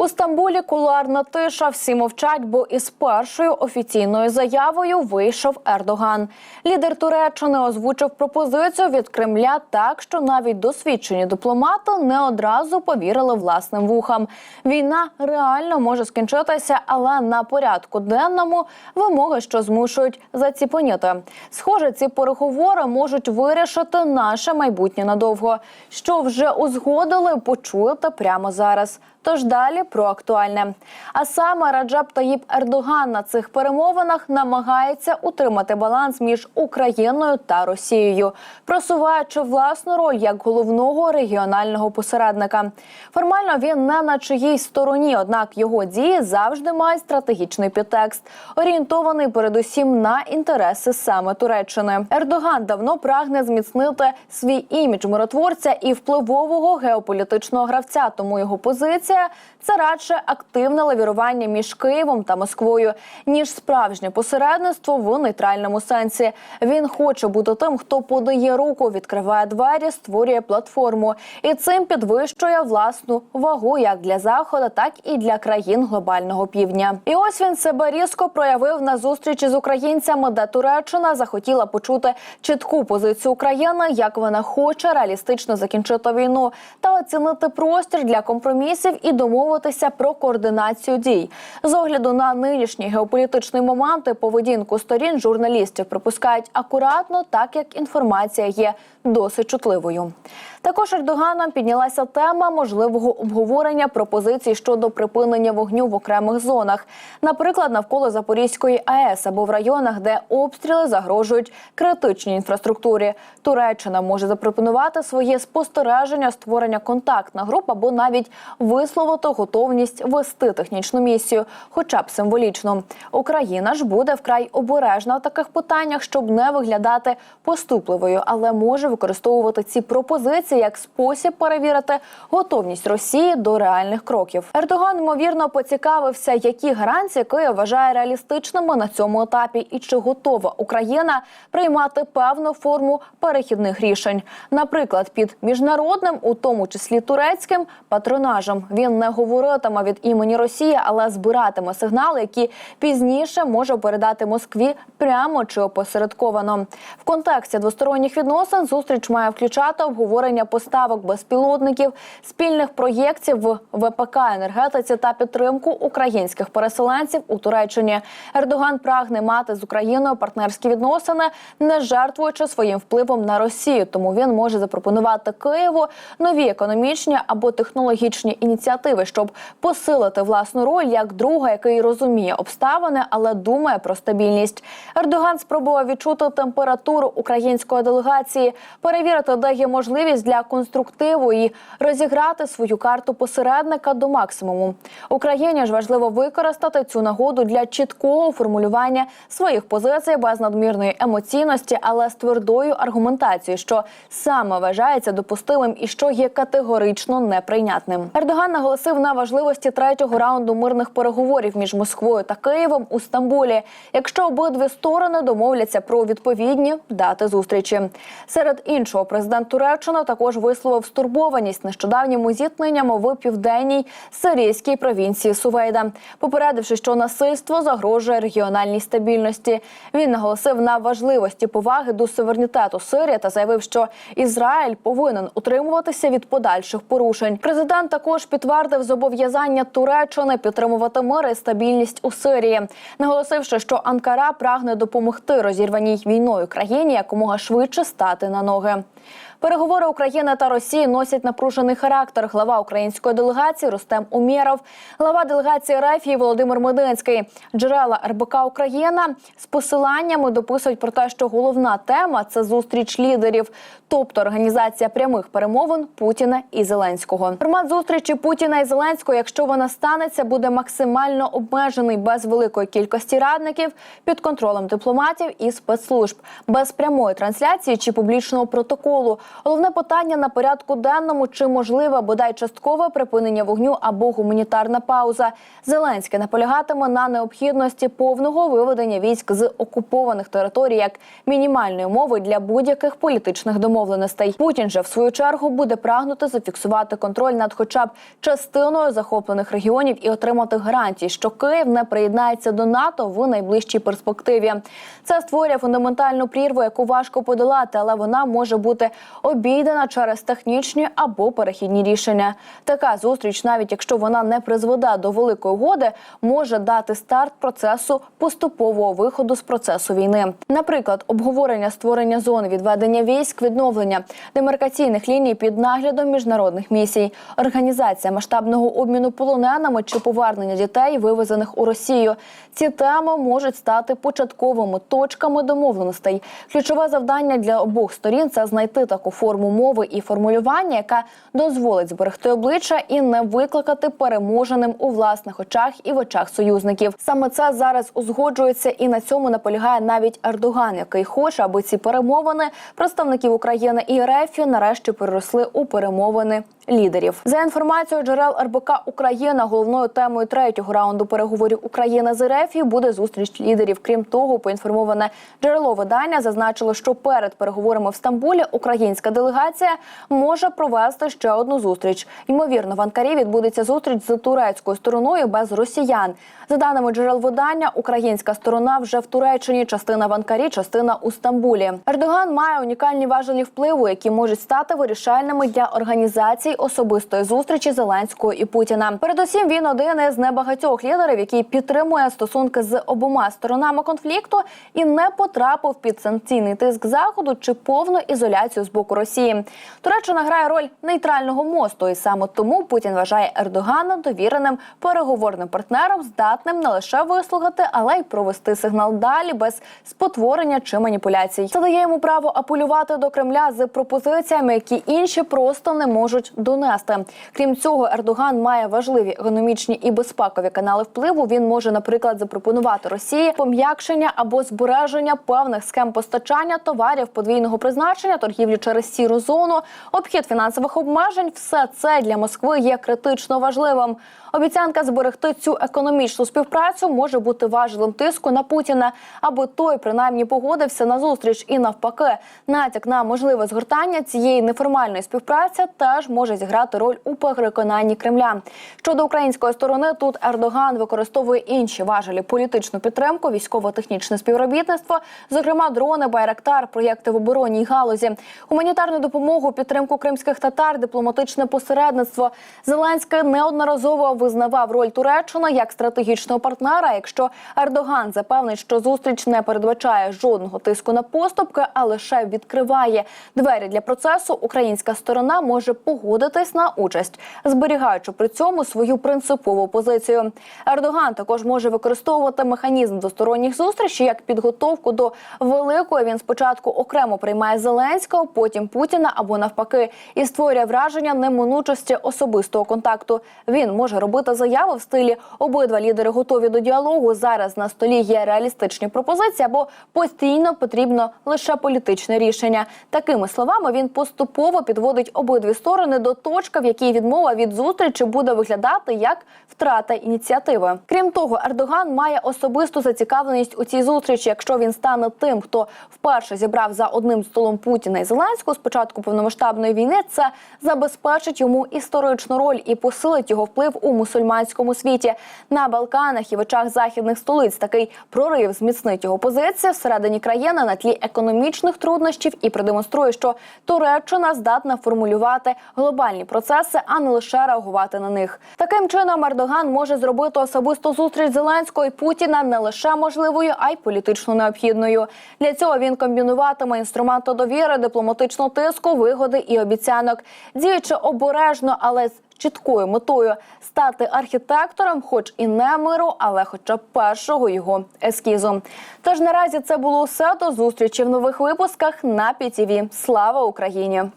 У Стамбулі кулуарна тиша. Всі мовчать, бо із першою офіційною заявою вийшов Ердоган. Лідер Туреччини озвучив пропозицію від Кремля так, що навіть досвідчені дипломати не одразу повірили власним вухам. Війна реально може скінчитися, але на порядку денному вимоги, що змушують заціпеніти. Схоже, ці переговори можуть вирішити наше майбутнє надовго. Що вже узгодили, почуєте прямо зараз. Тож далі про актуальне. А саме Раджаб Таїб Ердоган на цих перемовинах намагається утримати баланс між Україною та Росією, просуваючи власну роль як головного регіонального посередника. Формально він не на чиїй стороні, однак його дії завжди мають стратегічний підтекст, орієнтований передусім на інтереси саме Туреччини. Ердоган давно прагне зміцнити свій імідж миротворця і впливового геополітичного гравця, тому його позиція це радше активне лавірування між Києвом та Москвою, ніж справжнє посередництво в нейтральному сенсі. Він хоче бути тим, хто подає руку, відкриває двері, створює платформу, і цим підвищує власну вагу як для заходу, так і для країн глобального півдня. І ось він себе різко проявив на зустрічі з українцями, де Туреччина захотіла почути чітку позицію України, як вона хоче реалістично закінчити війну та оцінити простір для компромісів і домовитися про координацію дій. З огляду на нинішні геополітичні моменти поведінку сторін журналістів припускають акуратно, так як інформація є досить чутливою. Також Ердоганом піднялася тема можливого обговорення пропозицій щодо припинення вогню в окремих зонах, наприклад, навколо Запорізької АЕС або в районах, де обстріли загрожують критичній інфраструктурі. Туреччина може запропонувати своє спостереження, створення контактна груп або навіть висловити готовність вести технічну місію, хоча б символічно. Україна ж буде вкрай обережна в таких питаннях, щоб не виглядати поступливою, але може використовувати ці пропозиції як спосіб перевірити готовність Росії до реальних кроків. Ердоган ймовірно поцікавився, які гарантії Київ вважає реалістичними на цьому етапі, і чи готова Україна приймати певну форму перехідних рішень, наприклад, під міжнародним, у тому числі турецьким патронажем. Він не говоритиме від імені Росії, але збиратиме сигнали, які пізніше може передати Москві прямо чи опосередковано. В контексті двосторонніх відносин зустріч має включати обговорення поставок безпілотників, спільних проєктів в ВПК енергетиці та підтримку українських переселенців у Туреччині. Ердоган прагне мати з Україною партнерські відносини, не жертвуючи своїм впливом на Росію. Тому він може запропонувати Києву нові економічні або технологічні ініціативи, щоб посилити власну роль як друга, який розуміє обставини, але думає про стабільність. Ердоган спробував відчути температуру української делегації, перевірити, де є можливість для конструктиву і розіграти свою карту посередника до максимуму. Україні ж важливо використати цю нагоду для чіткого формулювання своїх позицій без надмірної емоційності, але з твердою аргументацією, що саме вважається допустимим і що є категорично неприйнятним. Ердоган наголосив на важливості третього раунду мирних переговорів між Москвою та Києвом у Стамбулі, якщо обидві сторони домовляться про відповідні дати зустрічі. Серед іншого, президент Туреччини також висловив стурбованість нещодавніми зіткненнями в південній сирійській провінції Сувейда, попередивши, що насильство загрожує регіональній стабільності. Він наголосив на важливості поваги до суверенітету Сирії та заявив, що Ізраїль повинен утримуватися від подальших порушень. Президент також підтвердив зобов'язання Туреччини підтримувати мир і стабільність у Сирії, наголосивши, що Анкара прагне допомогти розірваній війною країні якомога швидше стати на ноги. Переговори України та Росії носять напружений характер. Глава української делегації Рустем Умєров, глава делегації Рефії Володимир Мединський, джерела РБК Україна з посиланнями дописують про те, що головна тема це зустріч лідерів, тобто організація прямих перемовин Путіна і Зеленського. Формат зустрічі Путіна і Зеленського, якщо вона станеться, буде максимально обмежений без великої кількості радників під контролем дипломатів і спецслужб, без прямої трансляції чи публічного протоколу. Головне питання на порядку денному: чи можливе бодай часткове припинення вогню або гуманітарна пауза. Зеленський наполягатиме на необхідності повного виведення військ з окупованих територій як мінімальної умови для будь-яких політичних домовленостей. Путін же в свою чергу буде прагнути зафіксувати контроль над, хоча б частиною захоплених регіонів і отримати гарантії, що Київ не приєднається до НАТО в найближчій перспективі. Це створює фундаментальну прірву, яку важко подолати, але вона може бути обійдена через технічні або перехідні рішення. Така зустріч, навіть якщо вона не призведе до великої угоди, може дати старт процесу поступового виходу з процесу війни. Наприклад, обговорення створення зон відведення військ, відновлення демаркаційних ліній під наглядом міжнародних місій, організація масштабного обміну полоненими чи повернення дітей, вивезених у Росію. Ці теми можуть стати початковими точками домовленостей. Ключове завдання для обох сторін це знайти таку форму мови і формулювання, яка дозволить зберегти обличчя і не викликати переможеним у власних очах і в очах союзників. Саме це зараз узгоджується, і на цьому наполягає навіть Ердоган, який хоче, аби ці перемовини представників України і РФ нарешті переросли у перемовини лідерів. За інформацією джерел РБК Україна, головною темою третього раунду переговорів України з РФ буде зустріч лідерів. Крім того, поінформоване джерело видання зазначило, що перед переговорами в Стамбулі українська делегація може провести ще одну зустріч. Ймовірно, в Анкарі відбудеться зустріч з турецькою стороною без росіян. За даними джерел видання, українська сторона вже в Туреччині, частина в Анкарі, частина у Стамбулі. Ердоган має унікальні важелі впливу, які можуть стати вирішальними для організації особистої зустрічі Зеленського і Путіна. Передусім, він один із небагатьох лідерів, який підтримує стосунки з обома сторонами конфлікту і не потрапив під санкційний тиск заходу чи повну ізоляцію з боку Росії. Туреччина грає роль нейтрального мосту, і саме тому Путін вважає Ердогана довіреним переговорним партнером, здатним не лише вислухати, але й провести сигнал далі без спотворення чи маніпуляцій. Це дає йому право апелювати до Кремля з пропозиціями, які інші просто не можуть донести. Крім цього, Ердоган має важливі економічні і безпекові канали впливу. Він може, наприклад, запропонувати Росії пом'якшення або збереження певних схем постачання товарів подвійного призначення, торгівлі через сіру зону, обхід фінансових обмежень. Все це для Москви є критично важливим. Обіцянка зберегти цю економічну співпрацю може бути важливим тиску на Путіна, аби той принаймні погодився на зустріч. І навпаки, натяк на можливе згортання цієї неформальної співпраці теж може зіграти роль у переконанні Кремля. Щодо української сторони, тут Ердоган використовує інші важелі політичну підтримку, військово-технічне співробітництво, зокрема дрони, байрактар, проєкти в оборонній галузі, гуманітарну допомогу, підтримку кримських татар, дипломатичне посередництво. Зеленський неодноразово визнавав роль Туреччини як стратегічного партнера. Якщо Ердоган запевнить, що зустріч не передбачає жодного тиску на поступки, а лише відкриває двері для процесу, українська сторона може погодитись на участь, зберігаючи при цьому свою принципову позицію. Ердоган також може використовувати механізм двосторонніх зустрічей як підготовку до великої. Він спочатку окремо приймає Зеленського, потім Путіна або навпаки, і створює враження неминучості особистого контакту. Він може робити заяви в стилі обидва лідери готові до діалогу. Зараз на столі є реалістичні пропозиції, або постійно потрібно лише політичне рішення. Такими словами він поступово підводить обидві сторони до точки, в якій відмова від зустрічі буде виглядати як втрата ініціативи. Крім того, Ердоган має особисту зацікавленість у цій зустрічі. Якщо він стане тим, хто вперше зібрав за одним столом Путіна і Зеленського з початку повномасштабної війни, це забезпечить йому історичну роль і посилить його вплив у мусульманському світі на Балканах і в очах західних столиць. Такий прорив зміцнить його позиції всередині країни на тлі економічних труднощів і продемонструє, що Туреччина здатна формулювати глобальні процеси, а не лише реагувати на них. Таким чином Ердоган може зробити особисту зустріч Зеленського і Путіна не лише можливою, а й політично необхідною. Для цього він комбінуватиме інструменти довіри, дипломатичного тиску, вигоди і обіцянок, діючи обережно, але з чіткою метою стати архітектором, хоч і не миру, але хоча б першого його ескізу. Тож наразі це було все до зустрічі в нових випусках на ПІТІВІ. Слава Україні!